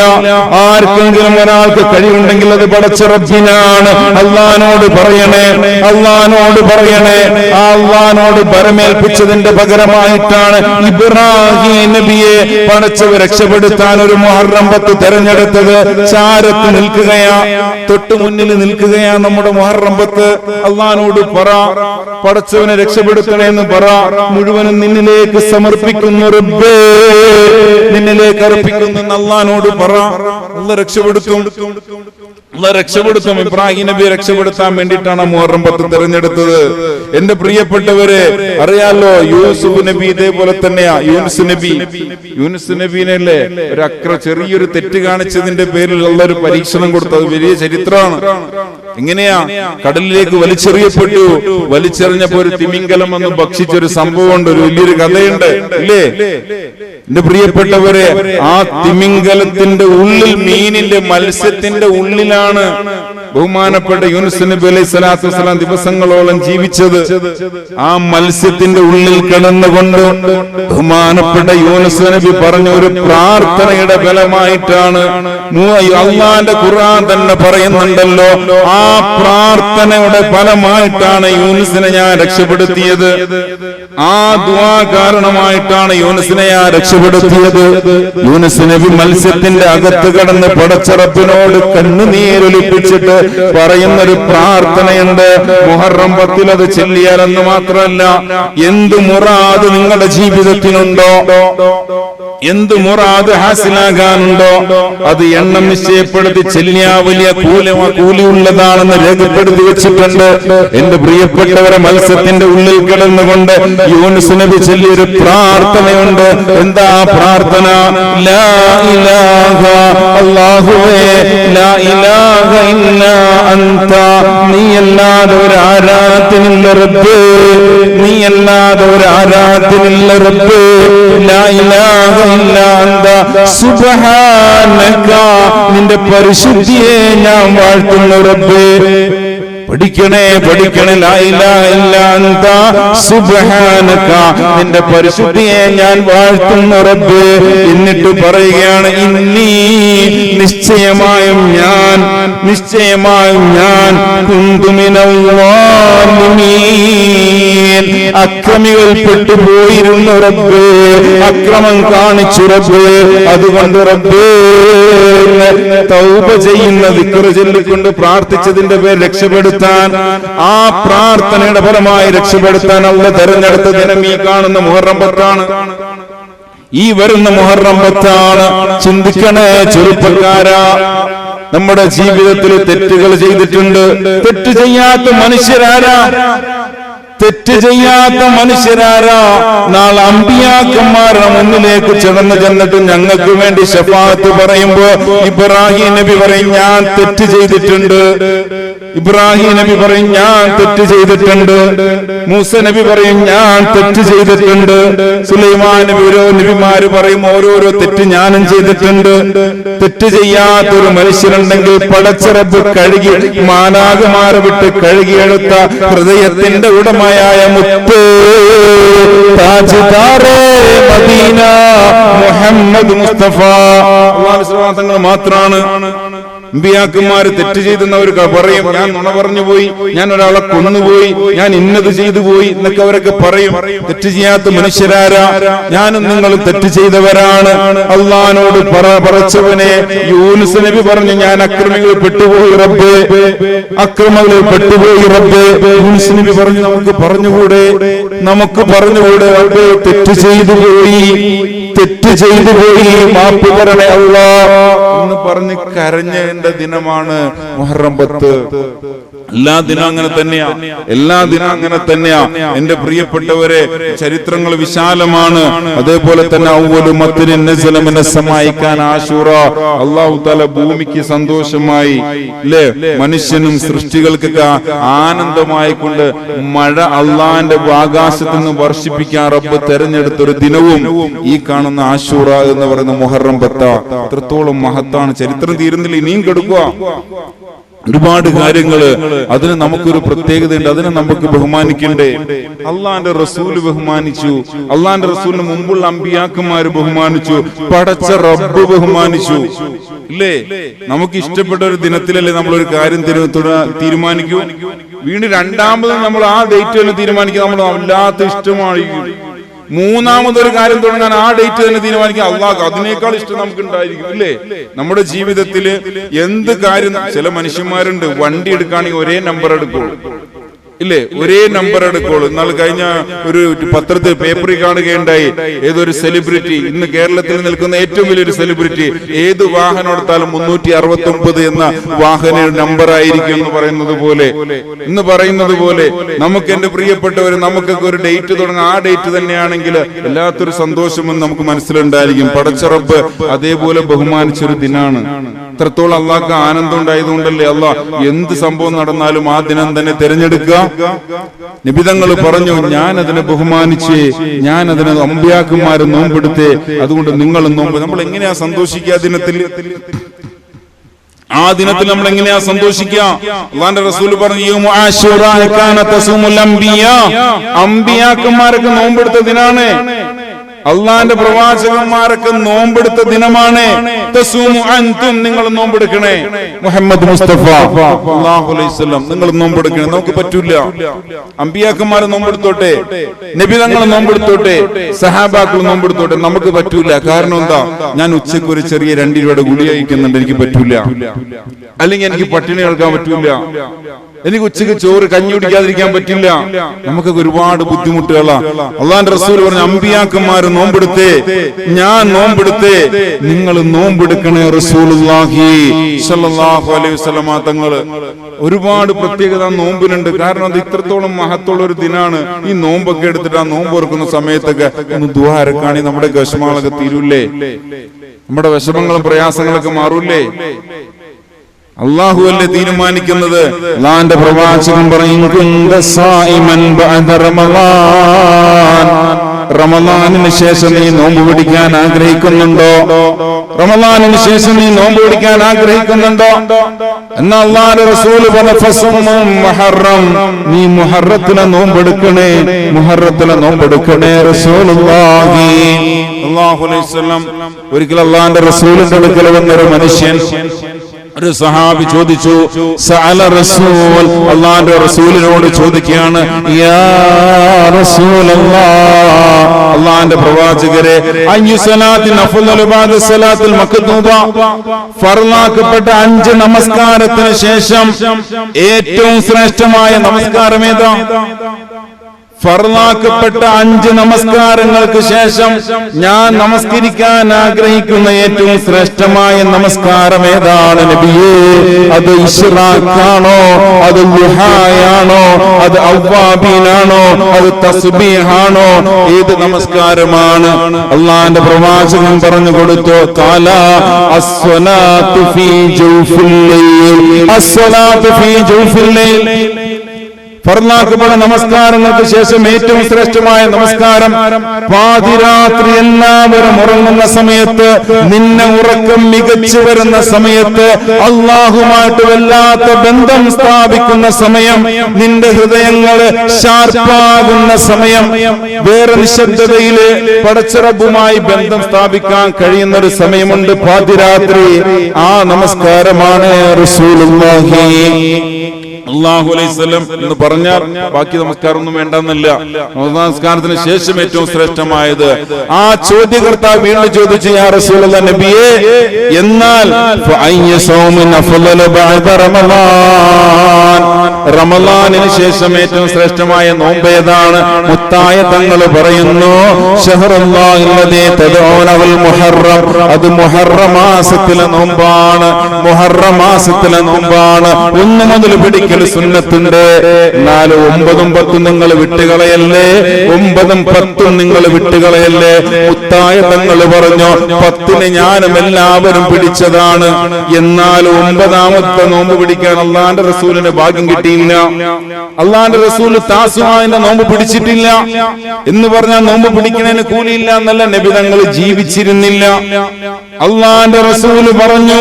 ആർക്കെങ്കിലും ഒരാൾക്ക് കഴിവുണ്ടെങ്കിൽ അത് പടച്ച റബ്ബിനാണ്. അള്ളഹാനോട് പറയണേ അള്ളഹാനോട് പറയണേ ആ അള്ളഹാനോട് പരമേൽപ്പിച്ചതിന്റെ പകരമായിട്ടാണ് ഇബ്രാഹിം നബിയെ പടച്ചവ് രക്ഷപ്പെടുത്താൻ ഒരു മുഹറം പത്ത് തെരഞ്ഞെടുത്തത്. ചാരത്ത് നിൽക്കുകയാ തൊട്ടു മുന്നിൽ നിൽക്കുകയാ നമ്മുടെ മുഹറം പത്ത്. അള്ളഹാനോട് പറ പടച്ചവനെ രക്ഷപ്പെടുത്തണേന്ന് പറ. മുഴുവനും നിന്നിലേക്ക് സമർപ്പിക്കുന്നു റബ്ബേ. നിന്നിലേക്ക് അർപ്പിക്കുന്നു അള്ളഹാനോട് പറ. അള്ള രക്ഷപ്പെടുത്തും. അല്ല രക്ഷപ്പെടുത്തും ഇബ്രാഹിം നബി രക്ഷപ്പെടുത്താൻ വേണ്ടിയിട്ടാണ് മുഹറം പത്ത് തിരഞ്ഞെടുത്തത്. എന്റെ പ്രിയപ്പെട്ടവരെ അറിയാലോ യൂസുഫ് നബി ഇതേപോലെ തന്നെയാ. യൂനുസ് നബി. യൂനുസ് നബീനല്ലേ ഒരു അക്ര ചെറിയൊരു തെറ്റ് കാണിച്ചതിന്റെ പേരിൽ ഉള്ള ഒരു പരീക്ഷണം കൊടുത്തത്. വലിയ ചരിത്രമാണ്. എങ്ങനെയാ? കടലിലേക്ക് വലിച്ചെറിയപ്പെട്ടു. വലിച്ചെറിഞ്ഞപ്പോ ഒരു തിമിംഗലം എന്ന് ഭക്ഷിച്ച ഒരു സംഭവമുണ്ട്. ഒരു വലിയൊരു കഥയുണ്ട്. ഇല്ലേ? എന്റെ പ്രിയപ്പെട്ടവരെ ആ തിമിംഗലത്തിന്റെ ഉള്ളിൽ മീനിന്റെ മത്സ്യത്തിന്റെ ഉള്ളിലാണ് ബഹുമാനപ്പെട്ട യൂനുസ് നബി അലൈഹി സ്വലാത്തു വസ്സലാം ദിവസങ്ങളോളം ജീവിച്ചത്. ആ മത്സ്യത്തിന്റെ ഉള്ളിൽ കിടന്നുകൊണ്ട് ബഹുമാനപ്പെട്ട യൂനുസ് നബി പറഞ്ഞ ഒരു പ്രാർത്ഥനയുടെ ബലമായിട്ടാണ് മൂ- അള്ളാന്റെ ഖുർആൻ തന്നെ പറയുന്നുണ്ടല്ലോ. ആ പ്രാർത്ഥനയുടെ ഫലമായിട്ടാണ് യൂനുസിനെ ഞാൻ രക്ഷപ്പെടുത്തിയത്. ആ ദുആ കാരണമായിട്ടാണ് യൂനുസിനെ ഞാൻ രക്ഷപ്പെടുത്തിയത് യൂനസ് നബി മത്സ്യത്തിന്റെ അകത്ത് കടന്ന് പടച്ചറപ്പിനോട് കണ്ണുനീരൊലിപ്പിച്ചിട്ട് പറയുന്നൊരു പ്രാർത്ഥനയുണ്ട്. മുഹറം പത്തിൽ അത് ചെല്ലിയാലെന്ന് മാത്രമല്ല എന്ത് മുറാദ് നിങ്ങളുടെ ജീവിതത്തിനുണ്ടോ? എന്ത് മുറാദ് ഹാസിലാകാനുണ്ടോ? അത് എണ്ണം നിശ്ചയപ്പെടുത്തി ചെല്ലിയാ വലിയ കൂലി കൂലിയുള്ളതാണെന്ന് രേഖപ്പെടുത്തി വെച്ചിട്ടുണ്ട്. എന്റെ പ്രിയപ്പെട്ടവരെ മത്സ്യത്തിന്റെ ഉള്ളിൽ കിടന്നുകൊണ്ട് യൂനുസ് നബി ചൊല്ലിയൊരു പ്രാർത്ഥനയുണ്ട്. എന്താ പ്രാർത്ഥന? ലാ ഇലാഹ അല്ലാഹുവേ ലാ ഇലാഹ ഒരു ആരാധനില്ല റബ്ബേ. നീയല്ലാതെ ഒരു ആരാധനില്ല റബ്ബേ. ലാ ഇലാഹ നിന്റെ പരിശുദ്ധിയെ ഞാൻ വാഴ്ത്തുന്നു റബ്ബേ. പഠിക്കണേ പഠിക്കണേ നിന്റെ പരിശുദ്ധിയെ ഞാൻ വാഴ്ത്തുന്നു റബ്ബേ. എന്നിട്ട് പറയുകയാണ് ഇന്നീ നിശ്ചയമായും ഞാൻ നിശ്ചയമായും ഞാൻ. അക്രമികൾപ്പെട്ടു പോയിരുന്നു റബ്ബേ. അക്രമം കാണിച്ചു റബ്ബേ. അതുകൊണ്ട് റബ്ബേ തൗബ ചെയ്യുന്ന വിക്ര ചൊല്ലിക്കൊണ്ട് പ്രാർത്ഥിച്ചതിന്റെ പേര് രക്ഷപ്പെടുത്താൻ ആ പ്രാർത്ഥനയുടെ ഫലമായി രക്ഷപ്പെടുത്താൻ അള്ള തെരഞ്ഞെടുത്ത ദിനം ഈ കാണുന്ന മുഹറം പത്താണ്. ഈ വരുന്ന മുഹറം പത്താണ്. ചിന്തിക്കണേ ചെറുപ്പക്കാരാ. നമ്മുടെ ജീവിതത്തിൽ തെറ്റുകൾ ചെയ്തിട്ടുണ്ട്. തെറ്റ് ചെയ്യാത്ത മനുഷ്യരാരാ? തെറ്റ് ചെയ്യാത്ത മനുഷ്യരാരാ? നാളെ അമ്പിയാക്കന്മാരുടെ മുന്നിലേക്ക് ചെന്ന് ചെന്നിട്ട് ഞങ്ങൾക്ക് വേണ്ടി ഷഫാത്ത് പറയുമ്പോ ഇബ്രാഹിം നബി പറയും ഞാൻ തെറ്റ് ചെയ്തിട്ടുണ്ട്. ഇബ്രാഹിം നബി പറയും ഞാൻ തെറ്റ് ചെയ്തിട്ടുണ്ട്. മൂസ നബി പറയും ഞാൻ തെറ്റ് ചെയ്തിട്ടുണ്ട്. സുലൈമാൻ നബി ഓരോ നബിമാര് പറയും ഓരോരോ തെറ്റ് ഞാനും ചെയ്തിട്ടുണ്ട്. തെറ്റ് ചെയ്യാത്തൊരു മനുഷ്യനുണ്ടെങ്കിൽ പടച്ചിറപ്പ് കഴുകി മാനാകമാരെ വിട്ട് കഴുകിയെടുത്ത ഹൃദയത്തിന്റെ ഉടമയായ മുത്ത് മദീന മുഹമ്മദ് മുസ്തഫ. മാത്രാണ് അമ്പിയാക്കന്മാര് തെറ്റ് ചെയ്തെന്നവർ പറയും ഞാൻ നുണ പറഞ്ഞു പോയി. ഞാൻ ഒരാളെ കൊന്നുപോയി ഞാൻ ഇന്നത് ചെയ്തു പോയി എന്നൊക്കെ അവരൊക്കെ പറയും. തെറ്റ് ചെയ്യാത്ത മനുഷ്യരാരാ. ഞാനും നിങ്ങളും തെറ്റ് ചെയ്തവരാണ്. അള്ളഹാനോട് പറ പറച്ചവനെ യൂനുസ് നബി പറഞ്ഞു ഞാൻ അക്രമികൾ പെട്ടുപോയി റബ്ബേ. അക്രമങ്ങളിൽ പെട്ടുപോയി റബ്ബേ. യൂനുസ് നബി പറഞ്ഞു നമുക്ക് പറഞ്ഞുകൂടെ? നമുക്ക് പറഞ്ഞുകൂടെ റബ്ബേ. തെറ്റ് ചെയ്തു പോയി. തെറ്റ് ചെയ്തു പോയി. മാപ്പ് തരണേ അള്ളാ. എന്ന് പറഞ്ഞ് കരഞ്ഞ് ദിനമാണ് മുഹറം പത്ത്. എല്ലാ ദിനം അങ്ങനെ തന്നെയാ. എല്ലാ ദിനം അങ്ങനെ തന്നെയാ. എന്റെ പ്രിയപ്പെട്ടവരെ ചരിത്രങ്ങൾ വിശാലമാണ്. അതേപോലെ തന്നെ ഔവ്വലു മത്തിനിൻ നസല സമായിക്കാൻ ആശൂറ അള്ളാഹു തആല ഭൂമിക്ക് സന്തോഷമായി. അല്ലേ മനുഷ്യനും സൃഷ്ടികൾക്കൊക്കെ ആനന്ദമായി കൊണ്ട് മഴ അള്ളാന്റെ ആകാശത്ത് നിന്ന് വർഷിപ്പിക്കാൻ റബ്ബ് തെരഞ്ഞെടുത്തൊരു ദിനവും ഈ കാണുന്ന ആശൂറ എന്ന് പറയുന്ന മുഹറം പത്ത. എത്രത്തോളം മഹത്താണ്. ചരിത്രം തീരുന്നില്ല. ഇനിയും കെടുക്കുക ഒരുപാട് കാര്യങ്ങൾ അതിന് നമുക്കൊരു പ്രത്യേകതയുണ്ട് അതിനെ നമുക്ക് ബഹുമാനിക്കണ്ടേ? അള്ളാന്റെ റസൂൽ ബഹുമാനിച്ചു അള്ളാന്റെ റസൂലിന് മുമ്പുള്ള അമ്പിയാക്കന്മാര് ബഹുമാനിച്ചു പടച്ച റബ്ബ് ബഹുമാനിച്ചു. ഇല്ലേ? നമുക്ക് ഇഷ്ടപ്പെട്ട ഒരു ദിനത്തിലല്ലേ നമ്മൾ ഒരു കാര്യം തീരുമാനിക്കൂ? വീണ്ടും രണ്ടാമത് നമ്മൾ ആ ഡേറ്റ് തന്നെ തീരുമാനിക്കുക നമ്മൾ വല്ലാത്ത ഇഷ്ടമായിരിക്കും മൂന്നാമതൊരു കാര്യം തുടങ്ങാൻ ആ ഡേറ്റ് തന്നെ തീരുമാനിക്കുക അള്ളാഹ് അതിനേക്കാൾ ഇഷ്ടം നമുക്ക് ഉണ്ടായിരിക്കും അല്ലേ നമ്മുടെ ജീവിതത്തിൽ എന്ത് കാര്യം ചില മനുഷ്യന്മാരുണ്ട് വണ്ടി എടുക്കുകയാണെങ്കിൽ ഒരേ നമ്പർ എടുക്കുള്ളൂ ഇല്ലേ? ഒരേ നമ്പർ എടുക്കുള്ളൂ. എന്നാൽ കഴിഞ്ഞ ഒരു പത്രത്തിൽ പേപ്പറിൽ കാണുകയുണ്ടായി. ഏതൊരു സെലിബ്രിറ്റി ഇന്ന് കേരളത്തിൽ നിൽക്കുന്ന ഏറ്റവും വലിയൊരു സെലിബ്രിറ്റി ഏത് വാഹനം എടുത്താലും മുന്നൂറ്റി അറുപത്തി ഒമ്പത് എന്ന വാഹന നമ്പർ ആയിരിക്കും എന്ന് പറയുന്നത് പോലെ. ഇന്ന് പറയുന്നത് പോലെ. നമുക്ക് എന്റെ പ്രിയപ്പെട്ടവർ നമുക്കൊക്കെ ഒരു ഡേറ്റ് തുടങ്ങും. ആ ഡേറ്റ് തന്നെയാണെങ്കിൽ വല്ലാത്തൊരു സന്തോഷമെന്ന് നമുക്ക് മനസ്സിലുണ്ടായിരിക്കും. പടച്ചറപ്പ് അതേപോലെ ബഹുമാനിച്ചൊരു ദിനാണ്. ഇത്രത്തോളം അള്ളാഹ്ക്ക് ആനന്ദം ഉണ്ടായതുകൊണ്ടല്ലേ അള്ളാഹ് എന്ത് സംഭവം നടന്നാലും ആ ദിനം തന്നെ തിരഞ്ഞെടുക്കുക? നിബിതങ്ങൾ പറഞ്ഞു ഞാൻ അതിനെ ബഹുമാനിച്ച് ഞാൻ അതിനെ അമ്പ്യാക്കന്മാരെ നോമ്പെടുത്തേ അതുകൊണ്ട് നിങ്ങൾ നോമ്പ് നമ്മൾ എങ്ങനെയാ സന്തോഷിക്കുക ദിനത്തിൽ? ആ ദിനത്തിൽ നമ്മൾ എങ്ങനെയാ സന്തോഷിക്കുക? റസൂൽ പറഞ്ഞു നോമ്പെടുത്ത ദിനാണ്. അള്ളാന്റെ പ്രവാചകന്മാർക്ക് നോമ്പെടുത്ത ദിനമാണ് നിങ്ങൾ നോമ്പെടുക്കണേ. മുഹമ്മദ് മുസ്തഫ. വസല്ലം നിങ്ങൾ നോമ്പെടുക്കണേ. നമുക്ക് പറ്റൂല. അമ്പിയാക്കന്മാർ നോമ്പെടുത്തോട്ടെ? നബിതങ്ങൾ നോമ്പെടുത്തോട്ടെ? സഹാബാക്കൾ നോമ്പെടുത്തോട്ടെ? നമുക്ക് പറ്റൂല. കാരണം എന്താ? ഞാൻ ഉച്ചയ്ക്ക് ഒരു ചെറിയ രണ്ട് രൂപയുടെ ഗുളി അയക്കുന്നുണ്ട് എനിക്ക് പറ്റൂല. അല്ലെങ്കിൽ എനിക്ക് പട്ടിണി കേൾക്കാൻ പറ്റൂല. എനിക്ക് ഉച്ചയ്ക്ക് ചോറ് കഞ്ഞി കുടിക്കാതിരിക്കാൻ പറ്റില്ല. നമുക്കൊക്കെ ഒരുപാട് ബുദ്ധിമുട്ടുകളാ. അള്ളാന്റെ റസൂൽ പറഞ്ഞ അമ്പിയാക്കന്മാര് നോമ്പെടുത്തേ. ഞാൻ നോമ്പെടുത്തേ. നിങ്ങൾ നോമ്പെടുക്കണേ സ്വല്ലല്ലാഹു അലൈഹി തങ്ങൾ. ഒരുപാട് പ്രത്യേകത നോമ്പിനുണ്ട്. കാരണം അത് ഇത്രത്തോളം മഹത്തുള്ള ഒരു ദിനാണ്. ഈ നോമ്പൊക്കെ എടുത്തിട്ട് ആ നോമ്പ് ഓർക്കുന്ന സമയത്തൊക്കെ ഒന്ന് ദുഹാരക്കാണി നമ്മുടെ വിഷമങ്ങളൊക്കെ തീരൂല്ലേ? നമ്മുടെ വിഷമങ്ങളും പ്രയാസങ്ങളൊക്കെ മാറൂലേ അള്ളാഹു അല്ലേ തീരുമാനിക്കുന്നത്? അള്ളാന്റെ പ്രവാചകൻ പറയും. റമളാനിന് ശേഷം നീ നോമ്പ് പിടിക്കാൻ ആഗ്രഹിക്കുന്നുണ്ടോ? റമലാനിന് ശേഷം നീ നോമ്പ് പിടിക്കാൻ ആഗ്രഹിക്കുന്നുണ്ടോ? എന്നാ അള്ളാന്റെ റസൂൽ മഹറം. നീ മുഹറത്തിലെ നോമ്പെടുക്കണേ മുഹറത്തിലെ നോമ്പെടുക്കണേ റസൂലുള്ളാഹി. അല്ലാഹു അലൈഹി വസല്ലം. ഒരിക്കൽ അള്ളാന്റെ റസൂലിന്റെ അടുക്കൽ വന്നൊരു മനുഷ്യൻ ഒരു സഹാബി ചോദിച്ചു സഅല റസൂൽ? അള്ളാന്റെ റസൂലിനോട് ചോദിക്കുകയാണ് അള്ളാന്റെ പ്രവാചകരെ ഫർളാക്കപ്പെട്ട അഞ്ച് നമസ്കാരത്തിന് ശേഷം ഏറ്റവും ശ്രേഷ്ഠമായ നമസ്കാരം ഏതാ ഫർലാക്കപ്പെട്ട അഞ്ച് നമസ്കാരങ്ങൾക്ക് ശേഷം ഞാൻ നമസ്കരിക്കാൻ ആഗ്രഹിക്കുന്ന ഏറ്റവും ശ്രേഷ്ഠമായ നമസ്കാരം ഏതാണ് നബിയേ? അത് ഇഷ്റാഖാണോ അത് ലുഹായാണോ? അത് ഔവാബീനാണോ അത് തസ്ബീഹാണോ? ഏത് നമസ്കാരമാണ്? അള്ളാന്റെ പ്രവാചകൻ പറഞ്ഞു കൊടുത്തു കാല അസ്വലാത്തു ഫീ ജൗഫിൽ അസ്വലാത്തു ഫീ ജൗഫിൽ ലൈൽ ഫർലാക്കപ്പെട്ട നമസ്കാരങ്ങൾക്ക് ശേഷം ഏറ്റവും ശ്രേഷ്ഠമായ നമസ്കാരം പാതിരാത്രി എല്ലാവരും ഉറങ്ങുന്ന സമയത്ത് നിന്നെ ഉറക്കം മികച്ചു വരുന്ന സമയത്ത് അള്ളാഹുമായിട്ട് വല്ലാത്ത ബന്ധം സ്ഥാപിക്കുന്ന സമയം നിന്റെ ഹൃദയങ്ങൾ ഷാർപ്പാകുന്ന സമയം വേറെ നിശബ്ദതയിൽ പടച്ചിറബുമായി ബന്ധം സ്ഥാപിക്കാൻ കഴിയുന്ന ഒരു സമയമുണ്ട് പാതിരാത്രി. ആ നമസ്കാരമാണ് റസൂലുള്ളാഹി. അള്ളാഹു അലൈഹിസ്ലം എന്ന് പറഞ്ഞാൽ ബാക്കി നമസ്കാരം ഒന്നും വേണ്ടെന്നല്ല. നമസ്കാരത്തിന് ശേഷം ഏറ്റവും ശ്രേഷ്ഠമായത് ആ ചോദ്യകർത്താവ് വീണ്ടും ചോദിച്ചു റസൂലുള്ള നബിയെ എന്നാൽ റമലാനിന് ശേഷം ഏറ്റവും ശ്രേഷ്ഠമായ നോമ്പ് ഏതാണ്? മുത്തായ തങ്ങൾ പറയുന്നു അത് മുഹറം നോമ്പാണ്. മുഹറമാസത്തിലെ നോമ്പാണ്. ഒന്ന് മുതൽ പിടിക്കൽ സുന്നത്തുണ്ട് നാല് ഒമ്പതും പത്തും നിങ്ങൾ വിട്ടുകളയല്ലേ? ഒമ്പതും പത്തും നിങ്ങൾ വിട്ടുകളയല്ലേ? മുത്തായ തങ്ങൾ പറഞ്ഞു പത്തിന് ഞാനും എല്ലാവരും പിടിച്ചതാണ്. എന്നാൽ ഒമ്പതാമത്തെ നോമ്പ് പിടിക്കാൻ അള്ളാന്റെ റസൂലിന് ഭാഗ്യം കിട്ടിയില്ല. അള്ളാന്റെ റസൂൽ താസുമാവിന്റെ നോമ്പ് പിടിച്ചിട്ടില്ല. എന്ന് പറഞ്ഞാൽ നോമ്പ് പിടിക്കുന്നതിന് കൂലിയില്ല എന്നല്ല നബി തങ്ങൾ ജീവിച്ചിരുന്നില്ല. അള്ളാന്റെ റസൂൽ പറഞ്ഞു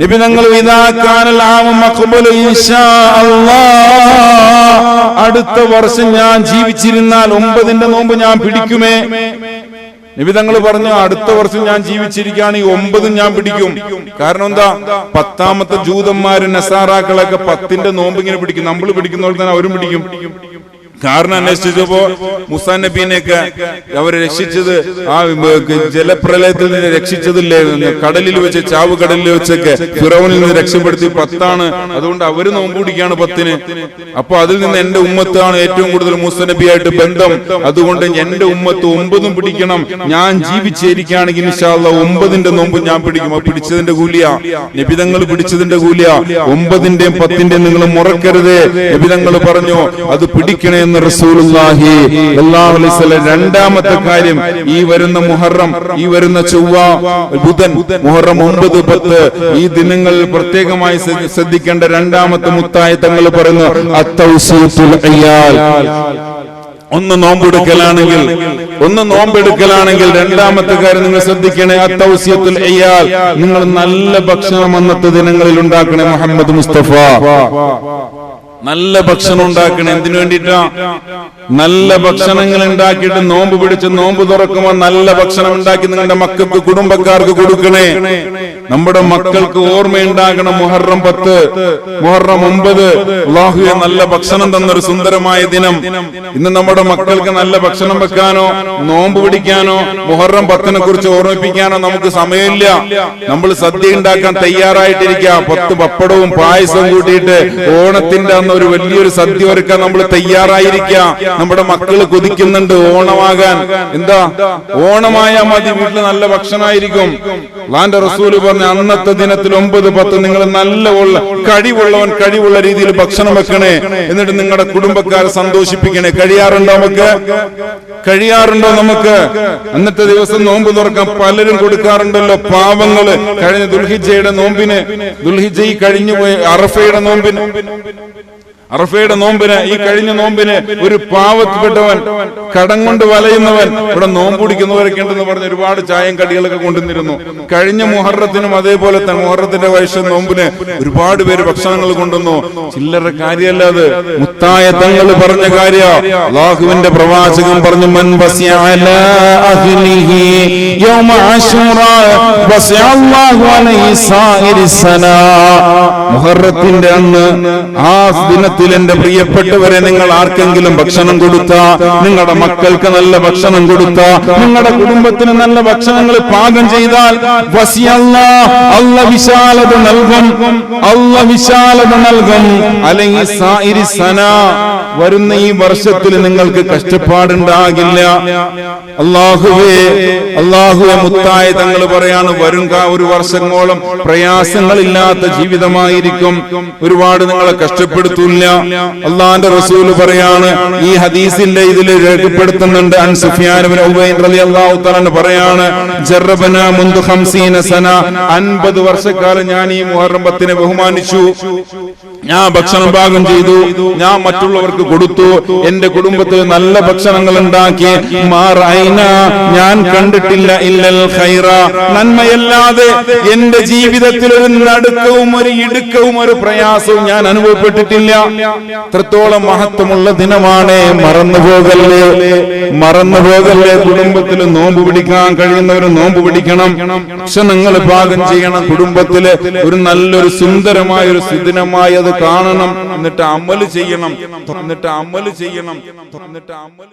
നബി തങ്ങൾ അടുത്ത വർഷം ഞാൻ ജീവിച്ചിരുന്നാൽ ഒമ്പതിന്റെ നോമ്പ് ഞാൻ പിടിക്കുമേ? നിബിതങ്ങൾ പറഞ്ഞു അടുത്ത വർഷം ഞാൻ ജീവിച്ചിരിക്കുകയാണെങ്കിൽ ഒമ്പതും ഞാൻ പിടിക്കും. കാരണം എന്താ? പത്താമത്തെ ജൂതന്മാരും നസാറാക്കളൊക്കെ പത്തിന്റെ നോമ്പ് ഇങ്ങനെ പിടിക്കും. നമ്മൾ പിടിക്കുന്നവർ തന്നെ അവരും പിടിക്കും. കാരണം അന്വേഷിച്ചപ്പോ മുസാ നബീനെയൊക്കെ അവരെ രക്ഷിച്ചത് ആ ജലപ്രളയത്തിൽ നിന്ന് രക്ഷിച്ചതില്ലേ കടലിൽ വെച്ച് ചാവ് കടലിൽ വെച്ചൊക്കെ ഫിറോനിൽ നിന്ന് രക്ഷപ്പെടുത്തി പത്താണ്. അതുകൊണ്ട് അവർ നോമ്പൂടിക്കാണ് പത്തിന്. അപ്പൊ അതിൽ നിന്ന് എന്റെ ഉമ്മത്താണ് ഏറ്റവും കൂടുതൽ മുസ നബിയായിട്ട് ബന്ധം. അതുകൊണ്ട് എന്റെ ഉമ്മത്ത് ഒമ്പതും പിടിക്കണം. ഞാൻ ജീവിച്ചിരിക്കുകയാണെങ്കിൽ ഒമ്പതിന്റെ നോമ്പ് ഞാൻ പിടിക്കും. പിടിച്ചതിന്റെ കൂലിയ. നബിതങ്ങൾ പിടിച്ചതിന്റെ കൂലിയ. ഒമ്പതിന്റെയും പത്തിന്റെയും നിങ്ങൾ മുറക്കരുത്. നബിതങ്ങൾ പറഞ്ഞു അത് പിടിക്കണേ എന്ന് റസൂലുള്ളാഹി അലൈഹി വസല്ലം രണ്ടാമത്തെ കാര്യം ഈ വരുന്ന മുഹറം ഈ വരുന്ന ചൊവ്വ ബുധൻ മുഹറം ഒമ്പത് പത്ത് ഈ ദിനങ്ങളിൽ പ്രത്യേകമായി ശ്രദ്ധിക്കേണ്ട രണ്ടാമത്തെ മുത്തായ തങ്ങൾ പറയുന്നു അത്തൗസീത്തുൽ അയ്യാൽ. ഒന്ന് നോമ്പെടുക്കലാണെങ്കിൽ ഒന്ന് നോമ്പെടുക്കലാണെങ്കിൽ രണ്ടാമത്തെ കാര്യം നിങ്ങൾ ശ്രദ്ധിക്കണേ അത്തൗസിയത്തുൽ അയ്യാൽ. നിങ്ങൾ നല്ല ഭക്ഷണം അന്നത്തെ ദിനങ്ങളിൽ ഉണ്ടാക്കണേ മുഹമ്മദ് മുസ്തഫ. നല്ല ഭക്ഷണം ഉണ്ടാക്കണേ. എന്തിനു വേണ്ടിയിട്ടാ നല്ല ഭക്ഷണങ്ങൾ ഉണ്ടാക്കിയിട്ട് നോമ്പ് പിടിച്ച് നോമ്പ് തുറക്കുമ്പോൾ നല്ല ഭക്ഷണം ഉണ്ടാക്കി നിങ്ങളുടെ മക്കൾക്ക് കുടുംബക്കാർക്ക് കൊടുക്കണേ. നമ്മുടെ മക്കൾക്ക് ഓർമ്മയുണ്ടാകണം മുഹറം പത്ത് മുഹറം ഒമ്പത്. അള്ളാഹുവെ നല്ല ഭക്ഷണം തന്നൊരു സുന്ദരമായ ദിനം. ഇന്ന് നമ്മുടെ മക്കൾക്ക് നല്ല ഭക്ഷണം വെക്കാനോ നോമ്പ് പിടിക്കാനോ മുഹറം പത്തിനെ കുറിച്ച് ഓർമ്മിപ്പിക്കാനോ നമുക്ക് സമയമില്ല. നമ്മൾ സദ്യ ഉണ്ടാക്കാൻ തയ്യാറായിട്ടിരിക്കുക. പത്ത് പപ്പടവും പായസവും കൂട്ടിയിട്ട് ഓണത്തിന്റെ അന്ന് ഒരു വലിയൊരു സദ്യ ഒരുക്കാൻ നമ്മൾ തയ്യാറായിരിക്കുക. നമ്മുടെ മക്കൾ കൊതിക്കുന്നുണ്ട് ഓണമാകാൻ. എന്താ? ഓണമായാൽ മതി വീട്ടിൽ നല്ല ഭക്ഷണമായിരിക്കും. ലാന്റെ റസൂൽ പറഞ്ഞ അന്നത്തെ ദിനത്തിൽ ഒമ്പത് പത്ത് നിങ്ങൾ നല്ല ഉള്ള കഴിവുള്ളവൻ കഴിവുള്ള രീതിയിൽ ഭക്ഷണം വെക്കണേ. എന്നിട്ട് നിങ്ങളുടെ കുടുംബക്കാരെ സന്തോഷിപ്പിക്കണേ. കഴിയാറുണ്ടോ നമുക്ക്? കഴിയാറുണ്ടോ നമുക്ക്? അന്നത്തെ ദിവസം നോമ്പ് തുറക്കാൻ പലരും കൊടുക്കാറുണ്ടല്ലോ പാവങ്ങൾ. കഴിഞ്ഞ ദുൽഹിജയുടെ നോമ്പിന് ദുൽഹിജയി കഴിഞ്ഞു പോയ അറഫയുടെ നോമ്പിന്. അറഫയുടെ നോമ്പിന് ഈ കഴിഞ്ഞ നോമ്പിന് ഒരു പാവത്തിൽപ്പെട്ടവൻ കടം കൊണ്ട് വലയുന്നവൻ ഇവിടെ നോമ്പ് പിടിക്കുന്നവരൊക്കെ ഉണ്ടെന്ന് പറഞ്ഞ് ഒരുപാട് ചായം കടികളൊക്കെ കൊണ്ടുവന്നിരുന്നു. കഴിഞ്ഞ മുഹറത്തിനും അതേപോലെ തന്നെ മുഹറത്തിന്റെ വയസ്സ് നോമ്പിന് ഒരുപാട് പേര് ഭക്ഷണങ്ങൾ കൊണ്ടുവന്നു. ചില്ലറ കാര്യമല്ല അത്. മുത്തായ തങ്ങൾ പറഞ്ഞ കാര്യ. അള്ളാഹുവിന്റെ പ്രവാചകൻ പറഞ്ഞു മൻ മുഹറത്തിന്റെ അന്ന് ആ ദിനത്തിൽ എന്റെ പ്രിയപ്പെട്ടവരെ നിങ്ങൾ ആർക്കെങ്കിലും ഭക്ഷണം കൊടുത്ത? നിങ്ങളുടെ മക്കൾക്ക് നല്ല ഭക്ഷണം കൊടുത്ത? നിങ്ങളുടെ കുടുംബത്തിന് നല്ല ഭക്ഷണങ്ങൾ പാകം ചെയ്താൽ അല്ല വിശാലത നൽകും അല്ല വിശാലത നൽകും. അല്ലെങ്കിൽ വരുന്ന ഈ വർഷത്തിൽ നിങ്ങൾക്ക് കഷ്ടപ്പാടുണ്ടാകില്ല. അള്ളാഹുവേ അള്ളാഹുവെ മുത്തായ തങ്ങൾ പറയാണ് വരും ഒരു വർഷങ്ങളോളം പ്രയാസങ്ങളില്ലാത്ത ജീവിതമായിരിക്കും. ഒരുപാട് നിങ്ങളെ കഷ്ടപ്പെടുത്തൂല്ല. അള്ളാന്റെ റസൂൽ പറയാണ് ഈ ഹദീസിന്റെ ഇതിൽ രേഖപ്പെടുത്തുന്നുണ്ട്. അൻ സുഫിയാൻ ഇബ്നു ഉബൈൻ റളിയല്ലാഹു തആല പറയാണ് ജറബന മുൻദു ഖംസീന സന. 50 വർഷക്കാലം ഞാൻ ഈ മുഹറം ബഹുമാനിച്ചു. ഞാൻ ഭക്ഷണം പാകം ചെയ്തു. ഞാൻ മറ്റുള്ളവർക്ക് കൊടുത്തു. എന്റെ കുടുംബത്തിൽ നല്ല ഭക്ഷണങ്ങൾ ഉണ്ടാക്കി. മാറൈന ഞാൻ കണ്ടിട്ടില്ല. ഇല്ലൽ ഖൈറ. നന്മയല്ലാതെ എന്റെ ജീവിതത്തിൽ ഒരു നടുക്കവും ഒരു ഇടുക്കവും ഒരു പ്രയാസവും ഞാൻ അനുഭവപ്പെട്ടിട്ടില്ല. എത്രത്തോളം മഹത്വമുള്ള ദിനമാണ് മറന്നുപോകല്ലേ? മറന്നുപോകല്ലേ? മറന്നു പോകല്ലേ കുടുംബത്തിൽ നോമ്പ് പിടിക്കാൻ കഴിയുന്നവർ നോമ്പ് പിടിക്കണം. ഭക്ഷണങ്ങൾ പാകം ചെയ്യണം. കുടുംബത്തിൽ ഒരു നല്ലൊരു സുന്ദരമായ ഒരു സുദിനമായി അത് കാണണം. എന്നിട്ട് അമൽ ചെയ്യണം. എന്നിട്ട് അമൽ ചെയ്യണം. എന്നിട്ട് അമൽ